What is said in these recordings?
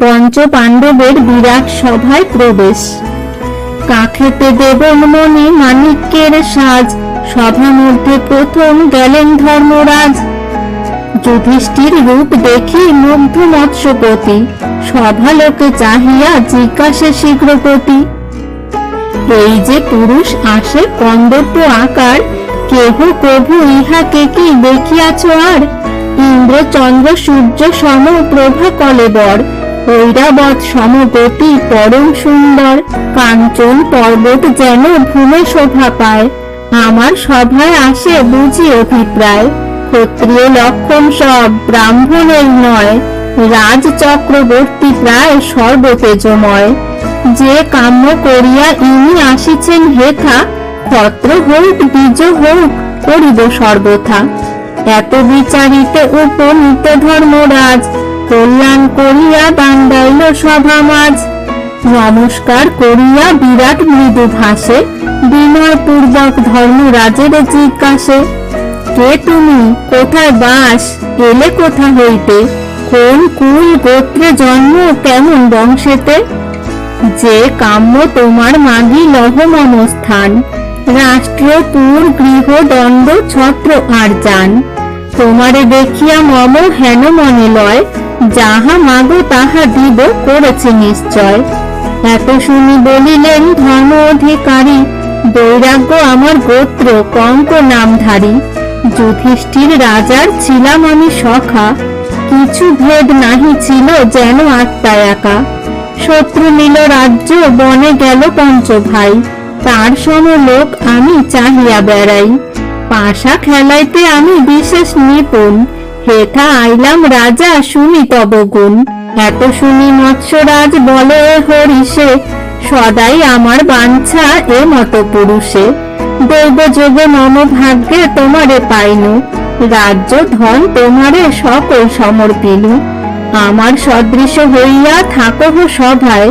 পঞ্চ পাণ্ডবের বিরাট সভায় প্রবেশ। কাখেতে দেবন মনে মানিক্যের সাজ? সভা মধ্যে প্রথম গেলেন ধর্মরাজ। যুধিষ্ঠির রূপ দেখি মুগ্ধ মৎস্যপতি। সভালোকে চাহিয়া জিজ্ঞাসে শীঘ্রপতি এই যে পুরুষ আসে কন্দর্প আকার, কেহ কভু ইহাকে কি দেখিয়াছ আর? ইন্দ্র চন্দ্র সূর্য সম প্রভা কলেবর। ঐরাবত সমগতি পরম সুন্দর। কাঞ্চন পর্বত যেন ভূমে শোভা পায়। আমার সভায় আসে বুঝি অভিপ্রায়। ক্ষত্রিয় লক্ষণ সব ব্রাহ্মণের নয়। রাজ চক্রবর্তী প্রায় সর্বতেজময়। যে কাম্য করিয়া ইনি আসিছেন হেথা, ক্ষত্র হোক বীজ হোক করিব সর্বথা। এত বিচারিতে উপনীত ধর্মরাজ কল্যাণ করিয়া দাণ্ডাইল সভা মাঝ। নমস্কার করিয়া বিরাট মৃদু ভাসে বিনয় পূর্বক ধর্মরাজের জিজ্ঞাসে। কে তুমি? কোথায় বাস? এলে কোথা হইতে? কোন কুল গোত্রে জন্ম? কেমন বংশেতে? যে কাম্য তোমার মাগি লহমম স্থান রাষ্ট্র পুর গৃহ, দণ্ড, ছত্র, আর যান। তোমারে দেখিয়া মম হেন মনে লয়, যাহা মাগো তাহা দিব করেছে নিশ্চয়। এত শুনি বলিলেন ধর্ম অধিকারী, বৈরাগ্য আমার গোত্র কঙ্ক নামধারী। যুধিষ্ঠির রাজার ছিলাম আমি সখা, কিছু ভেদ নাহি ছিল যেন আত্মা একা। শত্রু নিল রাজ্য বনে গেল পঞ্চ ভাই তার সম লোক আমি চাহিয়া বেড়াই। পাশা খেলাইতে আমি বিশেষ নিপুণ। হেথা আইলাম রাজা শুনি তব গুণ এত শুনি মৎস্যরাজ বলে হরিষে সদাই আমার বাঞ্ছা এ মত পুরুষে। দৈব যোগে মম ভাগ্যে তোমারে পাইনু, রাজ্য ধন তোমারে সকল সমর্পিনু। আমার সদৃশ হইয়া থাকহ সভায়,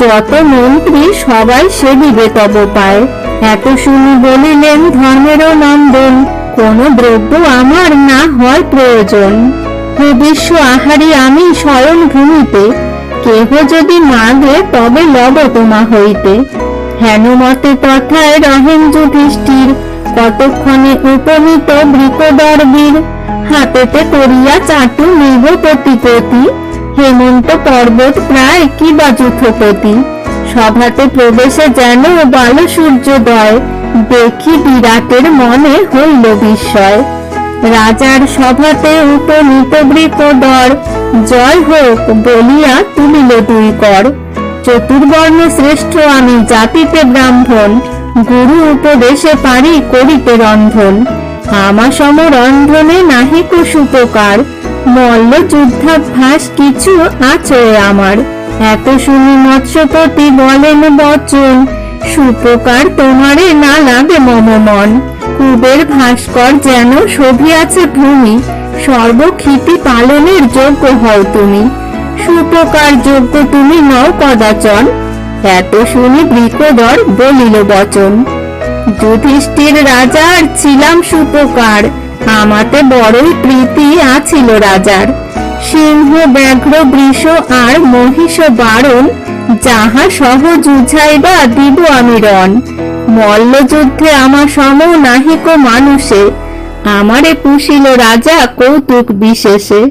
যত মন্ত্রী সবাই সেবিবে তব পায় এত শুনি বলিলেন ধর্মেরও নন্দন, কোন দ্রব্য আমার না হয় প্রয়োজন। ভবিষ্য আহারি, আমি শয়ন ভূমিতে, কেহ যদি মাগে তবে লব তোমা হইতে। হেন মতে তথায় রহেন যুধিষ্ঠির, কতক্ষণে উপনীত বৃকদর বীর হাতেতে করিয়া চাটু নিব প্রতি প্রতি হেমন্ত পর্বত প্রায় কি বা যুথপতি? সভাতে প্রবেশে যেন বাল সূর্যোদয়, দেখি বিরাটের মনে হইল বিস্ময়। রাজার সভাতে উপনীত বৃকদর জয় হোক বলিয়া তুলিল দুই কর। চতুর্বর্ণ শ্রেষ্ঠ আমি জাতিতে ব্রাহ্মণ, গুরু উপদেশে পারি করিতে রন্ধন। আমা সম রন্ধনে নাহি কুসুপকার মল্ল যুদ্ধাভ্যাস কিছু আছে আমার। এত শুনি মৎস্যপতি বলেন, বচন সুপকার তোমারে না লাগে মম মন। কুবের ভাস্কর যেন শোভিয়াছে ভূমি, সর্বক্ষিতি পালনের যোগ্য হও তুমি। সুপকার যোগ্য তুমি নও কদাচন। এত শুনি বৃকদর বলিল বচন, যুধিষ্ঠির রাজার ছিলাম সুপকার আমাতে বড়ই প্রীতি আছিল রাজার। সিংহ, ব্যাঘ্র, বৃষ আর মহিষ বারণ, যাহা সহ যুঝাইবা দিব আমি রণ। মল্লযুদ্ধে আমার সম নাহিক মানুষে, আমারে পুষিল রাজা কৌতুক বিশেষে।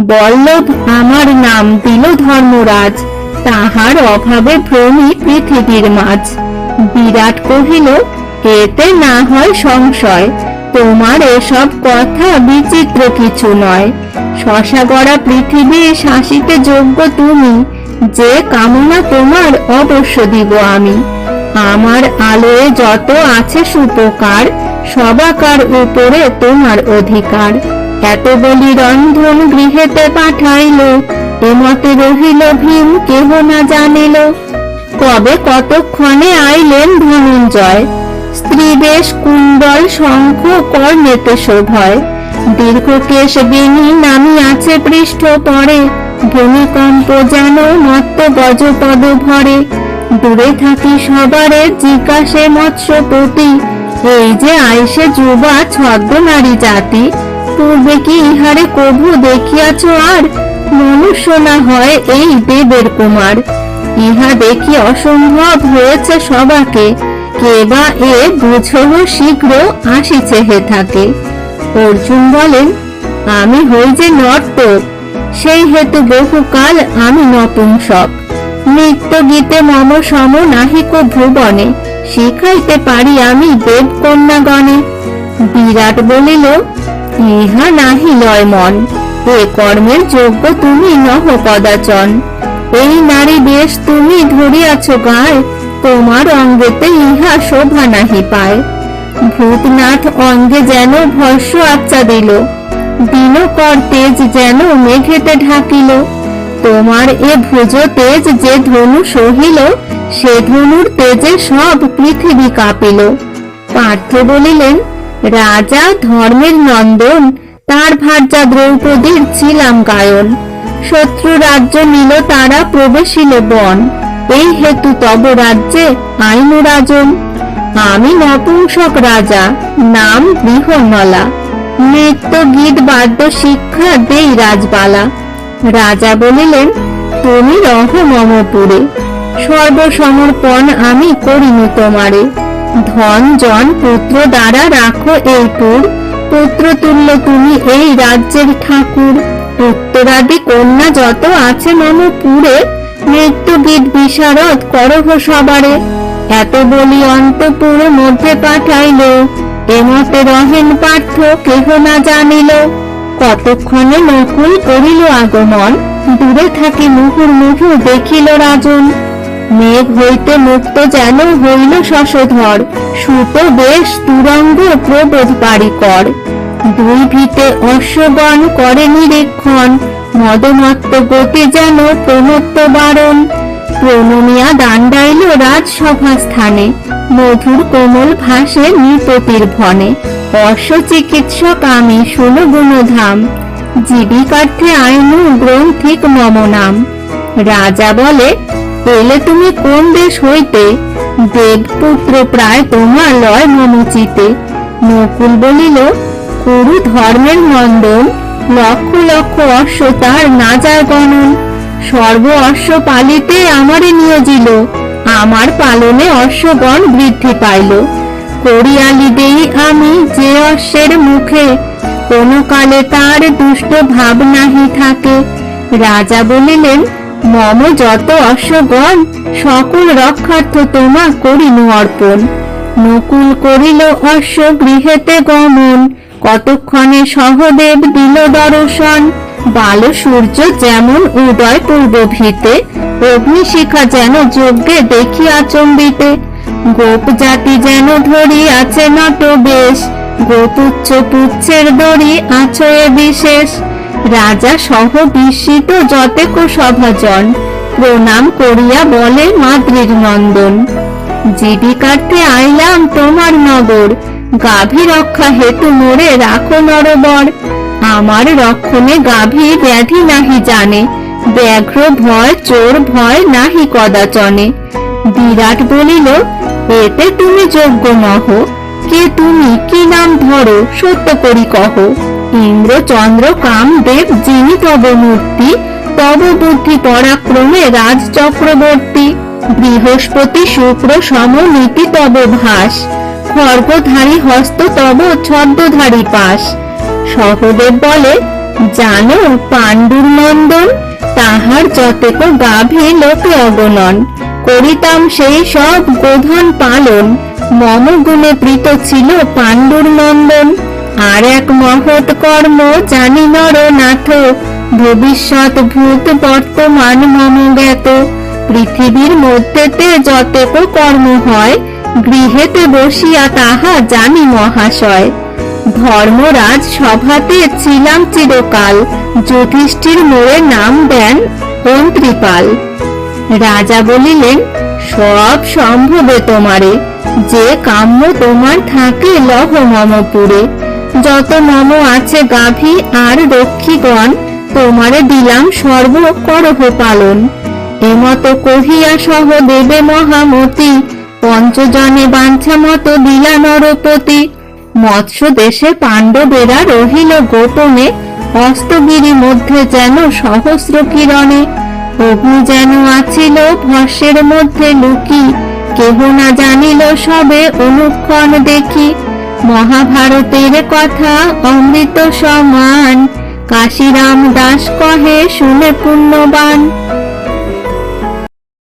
বল্লভ আমার নাম দিল ধর্মরাজ, তাহার অভাবে ভ্রমি পৃথিবীর মাঝ। বিরাট কহিল, এতে না হয় সংশয়। তোমার এসব কথা বিচিত্র কিছু নয়। শশা গড়া পৃথিবী শাসিতে যোগ্য তুমি, যে কামনা তোমার অবশ্য দিব আমি। আমার আলোয় যত আছে সুপকার, সবাকার উপরে তোমার অধিকার। এত বলি রন্ধন গৃহেতে পাঠাইল এমতে রহিল ভীম, কেহ না জানিল। কবে কতক্ষণে আইলেন ধনঞ্জয়? স্ত্রীবেশ কুণ্ডল শঙ্খ কর্ণেতে শোভয়। দীর্ঘ কেশ বেণী নামি আছে পৃষ্ঠ পরে ভূমিকম্প যেন মত্ত গজপদ ভরে। দূরে থাকি সবারে জিজ্ঞাসে মৎস্যপতি, এই যে আইসে যুবা ছদ্ম নারী জাতি, পূর্বে কি ইহারে কভু দেখিয়াছ আর? মনুষ্য না হয় এই দেবের কুমার। ইহা দেখি অসম্ভব হয়েছে সবাকে। কে বা এ বুঝহ শীঘ্র আসিছে হে থাকে। অর্জুন বলেন, আমি হই যে নর্তক, সেই হেতু বহুকাল আমি নপুংসক নৃত্য গীতে মম সম নাহিক ভুবনে শিখাইতে পারি আমি দেবকন্যাগণে বিরাট বলিল, ইহা নাহি লয় মন, এ কর্মের যোগ্য তুমি নহ কদাচন। এই নারী বেশ তুমি ধরিয়াছ গায় তোমার অঙ্গেতে ইহা শোভা নাহি পায়। ভূতনাথ অঙ্গে যেন ভস্য আচ্ছা দিল। দিনকর তেজ যেন মেঘেতে ঢাকিল। তোমার এ ভুজ তেজ যে ধনু সহিল, সে ধনুর তেজে সব পৃথিবী কাঁপিল। পার্থ বলিলেন, রাজা ধর্মের নন্দন, তার ভার্যা দ্রৌপদীর ছিলাম গায়ন। শত্রু রাজ্য নিল তারা প্রবেশিল বন। এই হেতু তব রাজ্যে আইন রাজন আমি নপুংসক রাজা, নাম বৃহন্নলা নৃত্য গীত বাদ্য শিক্ষা দেই রাজবালা। রাজা বলিলেন, তুমি রহ মমপুরে। সর্বসমর্পণ আমি করিনু তোমারে। ধন, জন, পুত্র দ্বারা রাখো এই পুর। পুত্র তুল্য তুমি এই রাজ্যের ঠাকুর। উত্তরাদি কন্যা যত আছে মম পুরে গীত বিশারদ করহ সবারে। এত বলি অন্তপুর মধ্যে পাঠাইল এমতে রহেন পার্থ কেহ না জানিল। কতক্ষণে নকুল করিল আগমন, দূরে থাকি মুহুর মুহু দেখিল রাজন। মেঘ হইতে মুক্ত যেন হইল শশধর, সুত বেশ তুরঙ্গ প্রবোধ পারি কর দুই ভিতে অশ্বগণ করে নিরীক্ষণ মদমত্ত গতি যেন প্রমত্ত বারণ। প্রণমিয়া দাণ্ডাইল রাজসভা স্থানে। মধুর কোমল ভাসে নৃপতির ভনে। অশ্ব চিকিৎসক আমি শুনো গুণধাম। জীবিকার্থে আইনু গ্রন্থিক মম নাম রাজা বলে, এলে তুমি কোন দেশ হইতে? দেবপুত্র প্রায় তোমার লয় মমচিতে। নকুল বলিল, কুরু ধর্মের নন্দন লক্ষ লক্ষ অশ্ব তার না যায় গণন। সর্ব অশ্ব পালিতে আমারে নিয়োজিল, আমার পালনে অশ্বগণ বৃদ্ধি পাইল। করিয়ালি দেই আমি যে অশ্বের মুখে, কোন কালে তার দুষ্ট ভাব নাহি থাকে। রাজা বলিলেন, মম যত অশ্বগণ, সকল রক্ষার্থ তোমা করিনু অর্পণ। নকুল করিল অশ্ব গৃহেতে গমন। কতক্ষণে সহদেব দিল দর্শন। বাল সূর্য যেমন উদয় পূর্ব ভিতে, অগ্নিশিখা যেন যজ্ঞে দেখি আচম্বিতে। গোপ জাতি যেন ধরি আছে নট বেশ গোপুচ্ছ পুচ্ছের দড়ি আছয়ে বিশেষ। রাজা সহ বিস্মিত যতেক সভাজন প্রণাম করিয়া বলে মাদ্রির নন্দন। জীবিকার্থে আইলাম তোমার নগর। গাভী রক্ষা হেতু মোরে রাখো নরবর। আমার রক্ষণে গাভী ব্যাধি নাহি জানে। ব্যাঘ্র ভয়, চোর ভয় নাহি কদাচনে। বিরাট বলিল, এতে তুমি যোগ্য নহ। কে তুমি, কি নাম ধরো, সত্য করি কহ। ইন্দ্র, চন্দ্র, কাম, দেব, যিনি তব মূর্তি, তব বুদ্ধি পরাক্রমে রাজ চক্রবর্তী বৃহস্পতি শুক্র সম নীতি তব ভাস। খর্গধারী হস্ত তব ছদ্মধারী পাশ সহদেব বলে, জানো পাণ্ডুর নন্দন তাহার যতেক গাভী লোকে অগণন। করিতাম সেই সব গোধন পালন। মম গুণে প্রীত ছিল পাণ্ডুর নন্দন আর এক মহৎ কর্ম জানি নর নাথ ভবিষ্যৎ ভূত বর্তমান মম জ্ঞাত। পৃথিবীর মধ্যেতে যতেক কর্ম হয় গৃহেতে বসিয়া তাহা জানি মহাশয়। ধর্মরাজ সভাতে ছিলাম চিরকাল, যুধিষ্ঠির মোড়ে নাম দেন মন্ত্রীপাল। রাজা বলিলেন, সব সম্ভবে তোমারে, যে কাম্য তোমার থাকে লহ মমপুরে। যত মম আছে গাভী আর রক্ষীগণ, তোমারে দিলাম সর্ব করহ পালন। এমত কহিয়া সহ দেবে মহামতি। পঞ্চজনে বাঞ্ছা মতো দিলা নরপতি। মৎস্য দেশে পাণ্ডবেরা রহিল গোপনে অস্তগিরি মধ্যে যেন সহস্র কিরণে। অগ্নি যেন আছিল ভস্যের মধ্যে লুকি, কেহ না জানিল সবে অনুক্ষণ দেখি। মহাভারতের কথা অমৃত সমান, কাশিরাম দাস কহে, শুনে পুণ্যবান।